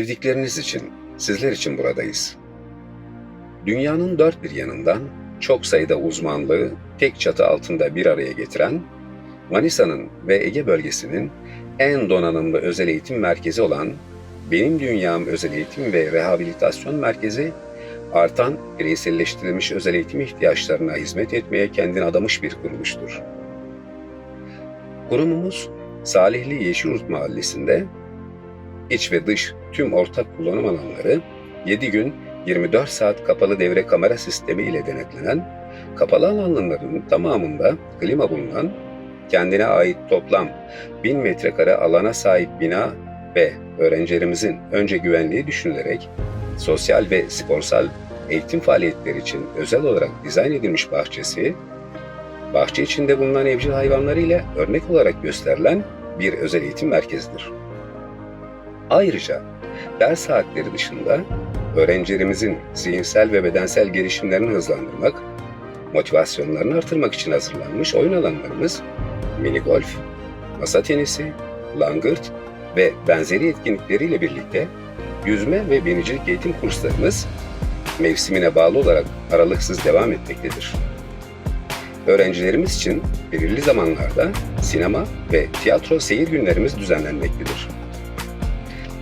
Sevdikleriniz için, sizler için buradayız. Dünyanın dört bir yanından çok sayıda uzmanlığı tek çatı altında bir araya getiren, Manisa'nın ve Ege bölgesinin en donanımlı özel eğitim merkezi olan Benim Dünyam Özel Eğitim ve Rehabilitasyon Merkezi, artan bireyselleştirilmiş özel eğitim ihtiyaçlarına hizmet etmeye kendini adamış bir kuruluştur. Kurumumuz, Salihli Yeşilyurt Mahallesi'nde iç ve dış tüm ortak kullanım alanları 7 gün 24 saat kapalı devre kamera sistemi ile denetlenen, kapalı alanların tamamında klima bulunan, kendine ait toplam 1000 metrekare alana sahip bina ve öğrencilerimizin önce güvenliği düşünülerek sosyal ve sporsal eğitim faaliyetleri için özel olarak dizayn edilmiş bahçesi, bahçe içinde bulunan evcil hayvanları ile örnek olarak gösterilen bir özel eğitim merkezidir. Ayrıca ders saatleri dışında öğrencilerimizin zihinsel ve bedensel gelişimlerini hızlandırmak, motivasyonlarını artırmak için hazırlanmış oyun alanlarımız mini golf, masa tenisi, langırt ve benzeri etkinlikleriyle birlikte yüzme ve binicilik eğitim kurslarımız mevsimine bağlı olarak aralıksız devam etmektedir. Öğrencilerimiz için belirli zamanlarda sinema ve tiyatro seyir günlerimiz düzenlenmektedir.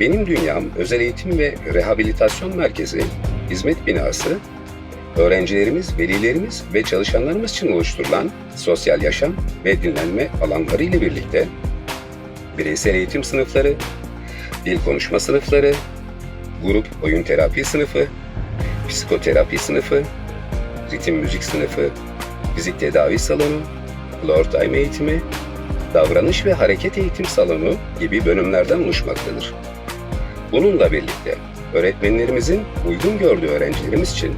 Benim Dünyam Özel Eğitim ve Rehabilitasyon Merkezi hizmet binası öğrencilerimiz, velilerimiz ve çalışanlarımız için oluşturulan sosyal yaşam ve dinlenme alanları ile birlikte bireysel eğitim sınıfları, dil konuşma sınıfları, grup oyun terapi sınıfı, psikoterapi sınıfı, ritim müzik sınıfı, fizik tedavi salonu, floor time eğitimi, davranış ve hareket eğitim salonu gibi bölümlerden oluşmaktadır. Bununla birlikte öğretmenlerimizin uygun gördüğü öğrencilerimiz için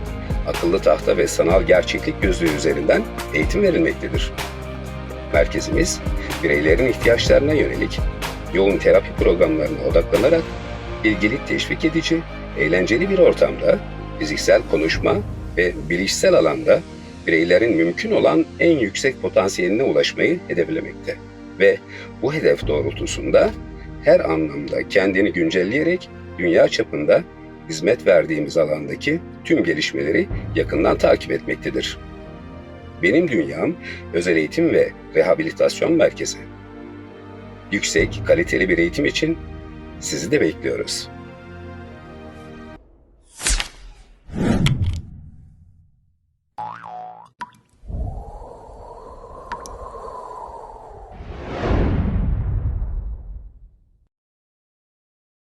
akıllı tahta ve sanal gerçeklik gözlüğü üzerinden eğitim verilmektedir. Merkezimiz, bireylerin ihtiyaçlarına yönelik yoğun terapi programlarına odaklanarak ilgili teşvik edici, eğlenceli bir ortamda fiziksel konuşma ve bilişsel alanda bireylerin mümkün olan en yüksek potansiyeline ulaşmayı hedeflemekte ve bu hedef doğrultusunda her anlamda kendini güncelleyerek dünya çapında hizmet verdiğimiz alandaki tüm gelişmeleri yakından takip etmektedir. Benim Dünyam Özel Eğitim ve Rehabilitasyon Merkezi. Yüksek, kaliteli bir eğitim için sizi de bekliyoruz.